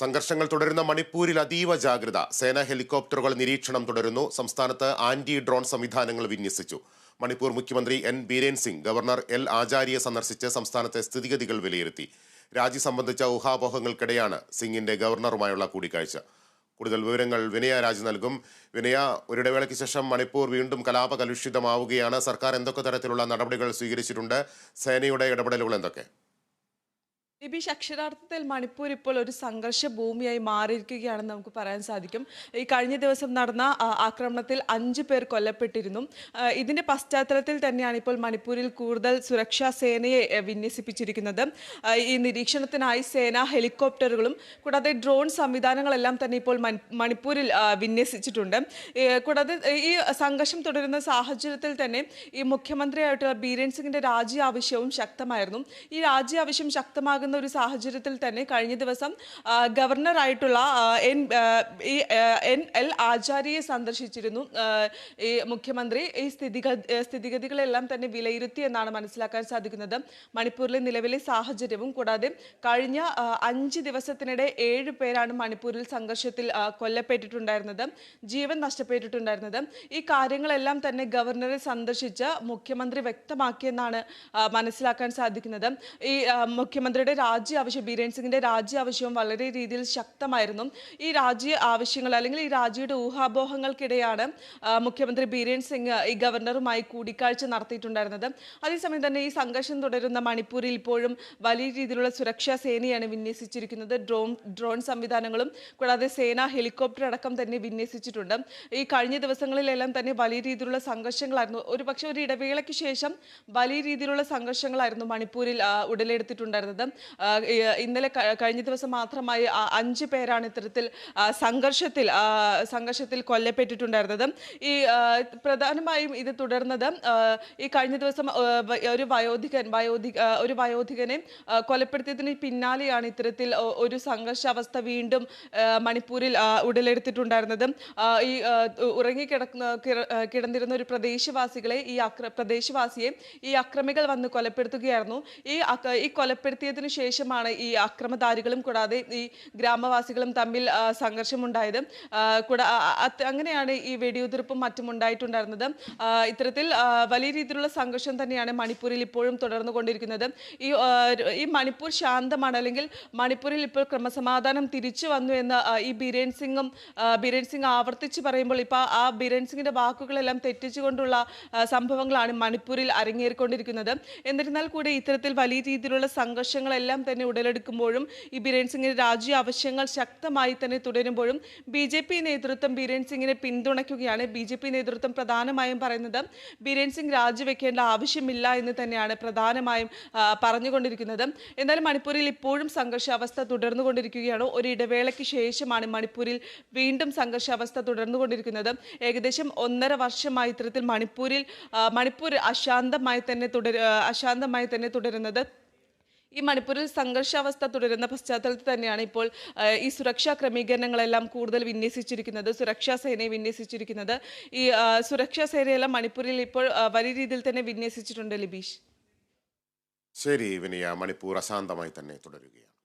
സംഘർഷങ്ങൾ തുടരുന്ന മണിപ്പൂരിൽ അതീവ ജാഗ്രത. സേനാ ഹെലികോപ്റ്ററുകൾ നിരീക്ഷണം തുടരുന്നു. സംസ്ഥാനത്ത് ആന്റി ഡ്രോൺ സംവിധാനങ്ങൾ വിന്യസിച്ചു. മണിപ്പൂർ മുഖ്യമന്ത്രി N. Biren Singh governor L. ആചാര്യയെ സന്ദർശിച്ച് സംസ്ഥാനത്തെ സ്ഥിതിഗതികൾ വിലയിരുത്തി. രാജി സംബന്ധിച്ച ഊഹാപോഹങ്ങൾക്കിടെയാണ് സിംഗിന്റെ ഗവർണറുമായുള്ള കൂടിക്കാഴ്ച. കൂടുതൽ വിവരങ്ങൾ വിനയ രാജ് നൽകും. വിനയ ഒരിടവേളയ്ക്ക് ശേഷം മണിപ്പൂർ വീണ്ടും കലാപ കലുഷിതമാവുകയാണ് സർക്കാർ എന്തൊക്കെ തരത്തിലുള്ള നടപടികൾ സ്വീകരിച്ചിട്ടുണ്ട്? സേനയുടെ ഇടപെടലുകൾ എന്തൊക്കെ? നിബീഷ് അക്ഷരാർത്ഥത്തിൽ മണിപ്പൂർ ഇപ്പോൾ ഒരു സംഘർഷ ഭൂമിയായി മാറിയിരിക്കുകയാണെന്ന് നമുക്ക് പറയാൻ സാധിക്കും. ഈ കഴിഞ്ഞ ദിവസം നടന്ന ആക്രമണത്തിൽ അഞ്ച് പേർ കൊല്ലപ്പെട്ടിരുന്നു. ഇതിന്റെ പശ്ചാത്തലത്തിൽ തന്നെയാണ് ഇപ്പോൾ മണിപ്പൂരിൽ കൂടുതൽ സുരക്ഷാ സേനയെ വിന്യസിപ്പിച്ചിരിക്കുന്നത്. ഈ നിരീക്ഷണത്തിനായി സേനാ ഹെലികോപ്റ്ററുകളും കൂടാതെ ഡ്രോൺ സംവിധാനങ്ങളെല്ലാം തന്നെ ഇപ്പോൾ മണിപ്പൂരിൽ വിന്യസിച്ചിട്ടുണ്ട്. കൂടാതെ ഈ സംഘർഷം തുടരുന്ന സാഹചര്യത്തിൽ തന്നെ ഈ മുഖ്യമന്ത്രിയായിട്ടുള്ള ബീരൻ സിംഗിന്റെ രാജി ആവശ്യവും ശക്തമായിരുന്നു. ഈ രാജി ആവശ്യം ശക്തമാകുന്ന ഒരു സാഹചര്യത്തിൽ തന്നെ കഴിഞ്ഞ ദിവസം ഗവർണറായിട്ടുള്ള എൻ എൻ എൽ ആചാര്യയെ സന്ദർശിച്ചിരുന്നു. ഈ മുഖ്യമന്ത്രി ഈ സ്ഥിതിഗതി സ്ഥിതിഗതികളെല്ലാം തന്നെ വിലയിരുത്തി എന്നാണ് മനസ്സിലാക്കാൻ സാധിക്കുന്നത്. മണിപ്പൂരിലെ നിലവിലെ സാഹചര്യവും കൂടാതെ കഴിഞ്ഞ അഞ്ച് ദിവസത്തിനിടെ ഏഴ് പേരാണ് മണിപ്പൂരിൽ സംഘർഷത്തിൽ കൊല്ലപ്പെട്ടിട്ടുണ്ടായിരുന്നത് ജീവൻ നഷ്ടപ്പെട്ടിട്ടുണ്ടായിരുന്നത്. ഈ കാര്യങ്ങളെല്ലാം തന്നെ ഗവർണറെ സന്ദർശിച്ച് മുഖ്യമന്ത്രി വ്യക്തമാക്കിയെന്നാണ് മനസ്സിലാക്കാൻ സാധിക്കുന്നത്. ഈ മുഖ്യമന്ത്രിയുടെ രാജി ആവശ്യം ബീരേൻ സിംഗിന്റെ രാജ്യ ആവശ്യവും വളരെ രീതിയിൽ ശക്തമായിരുന്നു. ഈ രാജ്യ ആവശ്യങ്ങൾ അല്ലെങ്കിൽ ഈ രാജ്യയുടെ ഊഹാപോഹങ്ങൾക്കിടെയാണ് മുഖ്യമന്ത്രി ബീരേൻ സിംഗ് ഈ ഗവർണറുമായി കൂടിക്കാഴ്ച നടത്തിയിട്ടുണ്ടായിരുന്നത്. അതേസമയം തന്നെ ഈ സംഘർഷം തുടരുന്ന മണിപ്പൂരിൽ ഇപ്പോഴും വലിയ രീതിയിലുള്ള സുരക്ഷാ സേനയാണ് വിന്യസിച്ചിരിക്കുന്നത്. ഡ്രോൺ ഡ്രോൺ സംവിധാനങ്ങളും കൂടാതെ സേന ഹെലികോപ്റ്റർ അടക്കം തന്നെ വിന്യസിച്ചിട്ടുണ്ട്. ഈ കഴിഞ്ഞ ദിവസങ്ങളിലെല്ലാം തന്നെ വലിയ രീതിയിലുള്ള സംഘർഷങ്ങളായിരുന്നു. ഒരു പക്ഷേ ഒരു ഇടവേളയ്ക്ക് ശേഷം വലിയ രീതിയിലുള്ള സംഘർഷങ്ങളായിരുന്നു മണിപ്പൂരിൽ ഉടലെടുത്തിട്ടുണ്ടായിരുന്നത്. ഇന്നലെ കഴിഞ്ഞ ദിവസം മാത്രമായി അഞ്ച് പേരാണ് ഇത്തരത്തിൽ സംഘർഷത്തിൽ സംഘർഷത്തിൽ കൊല്ലപ്പെട്ടിട്ടുണ്ടായിരുന്നത്. ഈ പ്രധാനമായും ഇത് തുടർന്നത് ഈ കഴിഞ്ഞ ദിവസം ഒരു വയോധികൻ വയോധി ഒരു വയോധികനെ കൊലപ്പെടുത്തിയതിന് പിന്നാലെയാണ് ഇത്തരത്തിൽ ഒരു സംഘർഷാവസ്ഥ വീണ്ടും മണിപ്പൂരിൽ ഉടലെടുത്തിട്ടുണ്ടായിരുന്നത്. ഈ ഉറങ്ങിക്കിടക്കുന്ന കിടന്നിരുന്ന ഒരു പ്രദേശവാസികളെ ഈ അക്ര പ്രദേശവാസിയെ ഈ അക്രമികൾ വന്ന് കൊലപ്പെടുത്തുകയായിരുന്നു. ഈ ഈ കൊലപ്പെടുത്തിയതിനു ശേഷമാണ് ഈ അക്രമധാരികളും കൂടാതെ ഈ ഗ്രാമവാസികളും തമ്മിൽ സംഘർഷമുണ്ടായത്. കൂടാ അങ്ങനെയാണ് ഈ വെടിയുതിർപ്പും മറ്റും ഉണ്ടായിട്ടുണ്ടായിരുന്നത്. ഇത്തരത്തിൽ വലിയ രീതിയിലുള്ള സംഘർഷം തന്നെയാണ് മണിപ്പൂരിൽ ഇപ്പോഴും തുടർന്നു കൊണ്ടിരിക്കുന്നത്. ഈ ഈ മണിപ്പൂർ ശാന്തമാണ് അല്ലെങ്കിൽ മണിപ്പൂരിൽ ഇപ്പോൾ ക്രമസമാധാനം തിരിച്ചു വന്നു എന്ന് ഈ ബിരേൻ സിംഗും ബിരേൻ സിംഗ് ആവർത്തിച്ച് പറയുമ്പോൾ ഇപ്പോൾ ആ ബിരേൻ സിംഗിന്റെ വാക്കുകളെല്ലാം തെറ്റിച്ചുകൊണ്ടുള്ള സംഭവങ്ങളാണ് മണിപ്പൂരിൽ അരങ്ങേറിക്കൊണ്ടിരിക്കുന്നത്. എന്നിരുന്നാൽ കൂടി ഇത്തരത്തിൽ വലിയ രീതിയിലുള്ള സംഘർഷങ്ങളെല്ലാം തന്നെ ഉടലെടുക്കുമ്പോഴും ഈ ബിരേൻ സിംഗിന്റെ രാജ്യ ആവശ്യങ്ങൾ ശക്തമായി തന്നെ തുടരുമ്പോഴും ബി ജെ പി നേതൃത്വം ബിരേൻ സിംഗിനെ പിന്തുണയ്ക്കുകയാണ്. ബി ജെ പി നേതൃത്വം പ്രധാനമായും പറയുന്നത് ബിരേൻ സിംഗ് രാജിവെക്കേണ്ട ആവശ്യമില്ല എന്ന് തന്നെയാണ് പ്രധാനമായും പറഞ്ഞുകൊണ്ടിരിക്കുന്നത്. എന്നാൽ മണിപ്പൂരിൽ ഇപ്പോഴും സംഘർഷാവസ്ഥ തുടർന്നുകൊണ്ടിരിക്കുകയാണ്. ഒരു ഇടവേളയ്ക്ക് ശേഷമാണ് മണിപ്പൂരിൽ വീണ്ടും സംഘർഷാവസ്ഥ തുടർന്നുകൊണ്ടിരിക്കുന്നത്. ഏകദേശം ഒന്നര വർഷമായി ഇത്തരത്തിൽ മണിപ്പൂരിൽ മണിപ്പൂർ അശാന്തമായി തന്നെ തുടരു അശാന്തമായി തന്നെ തുടരുന്നത്. ഈ മണിപ്പൂരിൽ സംഘർഷാവസ്ഥ തുടരുന്ന പശ്ചാത്തലത്തിൽ തന്നെയാണ് ഇപ്പോൾ ഈ സുരക്ഷാ ക്രമീകരണങ്ങളെല്ലാം കൂടുതൽ വിന്യസിച്ചിരിക്കുന്നത് സുരക്ഷാ സേനയെ വിന്യസിച്ചിരിക്കുന്നത്. ഈ സുരക്ഷാ സേനയെല്ലാം മണിപ്പൂരിൽ ഇപ്പോൾ വലിയ രീതിയിൽ തന്നെ വിന്യസിച്ചിട്ടുണ്ട് ലിബീഷ്. ശരി വിനിയ മണിപ്പൂർ അശാന്തമായി തന്നെ തുടരുകയാണ്.